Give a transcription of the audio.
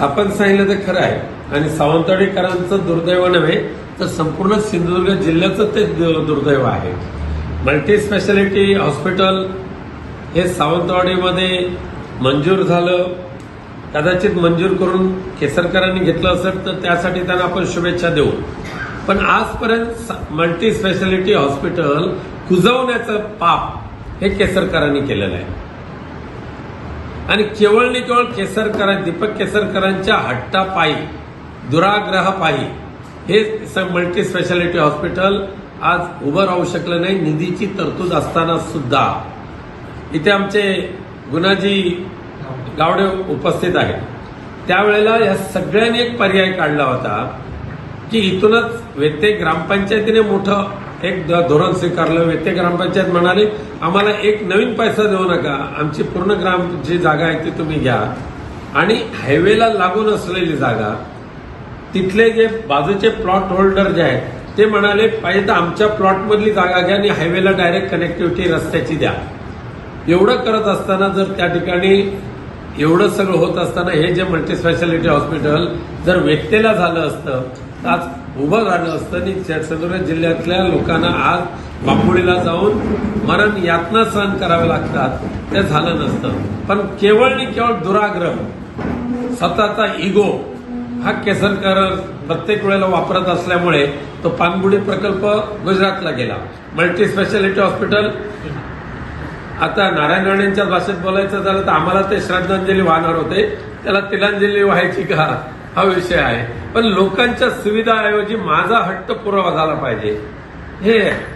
आपण सांगितलं ते खरं आहे. आणि सावंतवाडीकरांचं दुर्दैव नव्हे तर संपूर्ण सिंधुदुर्ग जिल्ह्याचं ते दु- दुर्दैव आहे. मल्टी स्पेशालिटी हॉस्पिटल हे सावंतवाडीमध्ये मंजूर झालं. कदाचित मंजूर करून केसरकरांनी घेतलं असेल तर त्यासाठी त्यांना आपण शुभेच्छा देऊ. पण आजपर्यंत मल्टी स्पेशालिटी हॉस्पिटल कुजवण्याचं पाप हे केसरकरांनी केलेलं आहे. आणि केवळ नि केवळ केसरकर दीपक केसरकरांच्या हट्टापायी दुराग्रहापायी हे मल्टी स्पेशालिटी हॉस्पिटल आज उभं राहू शकलं नाही. निधीची तरतूद असताना सुद्धा. इथे आमचे गुणाजी गावडे उपस्थित आहेत. त्यावेळेला या सगळ्यांनी एक पर्याय काढला होता की इथूनच व्यत्यय ग्रामपंचायतीने मोठं एक धोरण स्वीकारलं व्यत्यय ग्रामपंचायत म्हणाले आम्हाला एक नवीन पैसा देऊ नका. आमची पूर्ण ग्राम जी जागा आहे ती तुम्ही घ्या. आणि हायवेला लागून असलेली जागा तिथले जे बाजूचे प्लॉट होल्डर जे आहेत ते म्हणाले पाहिजे तर आमच्या प्लॉटमधली जागा घ्या आणि हायवेला डायरेक्ट कनेक्टिव्हिटी रस्त्याची द्या. एवढं करत असताना जर त्या ठिकाणी एवढं सगळं होत असताना हे जे मल्टी स्पेशालिटी हॉस्पिटल जर व्यक्तीला झालं असतं तर आज उभं राहिलं असतं आणि सिंधुदुर्ग जिल्ह्यातल्या लोकांना आज बांबुडीला जाऊन मरण यातना सहन करावे लागतात. ते झालं नसतं. पण केवळ आणि केवळ दुराग्रह स्वतःचा इगो हा केसरकर प्रत्येक वेळेला वापरत असल्यामुळे तो पानबुडी प्रकल्प गुजरातला गेला. Multi specialty hospital. आता नारायण राणेंच्या भाषेत बोलायचं झालं तर आम्हाला ते श्रद्धांजली वाहणार होते. त्याला तिलांजली व्हायची का? हा विषय आहे पण लोकांच्या सुविधाऐवजी माझा हट्ट पुरावा झाला पाहिजे हे आहे.